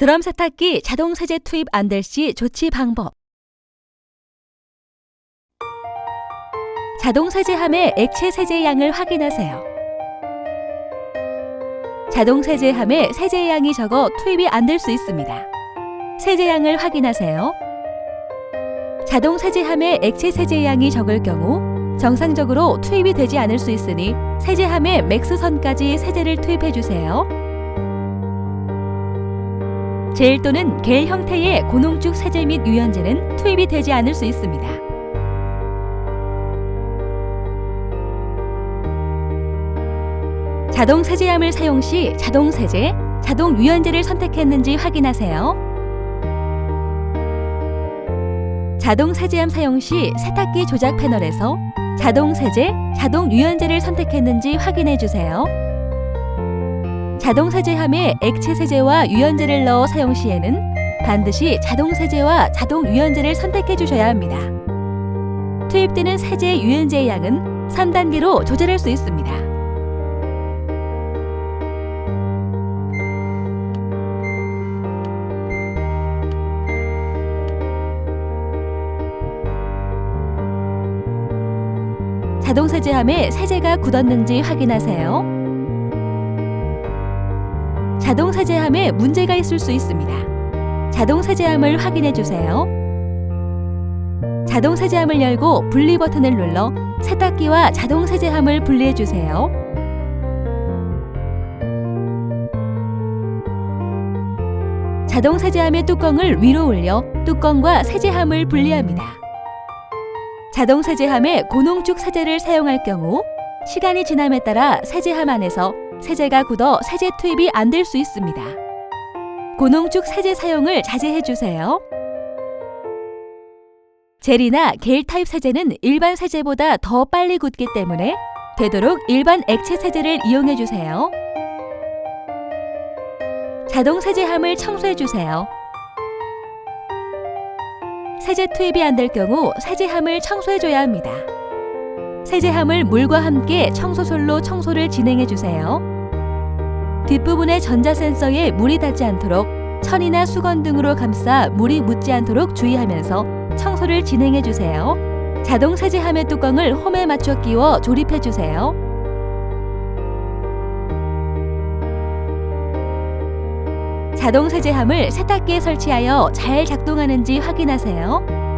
드럼 세탁기 자동 세제 투입 안 될 시 조치 방법. 자동 세제함의 액체 세제 양을 확인하세요. 자동 세제함의 세제 양이 적어 투입이 안 될 수 있습니다. 세제 양을 확인하세요. 자동 세제함의 액체 세제 양이 적을 경우 정상적으로 투입이 되지 않을 수 있으니 세제함의 맥스 선까지 세제를 투입해 주세요. 젤 또는 겔 형태의 고농축 세제 및 유연제는 투입이 되지 않을 수 있습니다. 자동 세제함을 사용 시 자동 세제, 자동 유연제를 선택했는지 확인하세요. 자동 세제함 사용 시 세탁기 조작 패널에서 자동 세제, 자동 유연제를 선택했는지 확인해 주세요. 자동 세제함에 액체 세제와 유연제를 넣어 사용 시에는 반드시 자동 세제와 자동 유연제를 선택해 주셔야 합니다. 투입되는 세제 유연제의 양은 3단계로 조절할 수 있습니다. 자동 세제함에 세제가 굳었는지 확인하세요. 자동 세제함에 문제가 있을 수 있습니다. 자동 세제함을 확인해 주세요. 자동 세제함을 열고 분리 버튼을 눌러 세탁기와 자동 세제함을 분리해 주세요. 자동 세제함의 뚜껑을 위로 올려 뚜껑과 세제함을 분리합니다. 자동 세제함에 고농축 세제를 사용할 경우 시간이 지남에 따라 세제함 안에서 세제가 굳어 세제 투입이 안 될 수 있습니다. 고농축 세제 사용을 자제해 주세요. 젤이나 겔 타입 세제는 일반 세제보다 더 빨리 굳기 때문에 되도록 일반 액체 세제를 이용해 주세요. 자동 세제함을 청소해 주세요. 세제 투입이 안 될 경우 세제함을 청소해 줘야 합니다. 세제함을 물과 함께 청소솔로 청소를 진행해 주세요. 뒷부분의 전자 센서에 물이 닿지 않도록 천이나 수건 등으로 감싸 물이 묻지 않도록 주의하면서 청소를 진행해 주세요. 자동 세제함의 뚜껑을 홈에 맞춰 끼워 조립해 주세요. 자동 세제함을 세탁기에 설치하여 잘 작동하는지 확인하세요.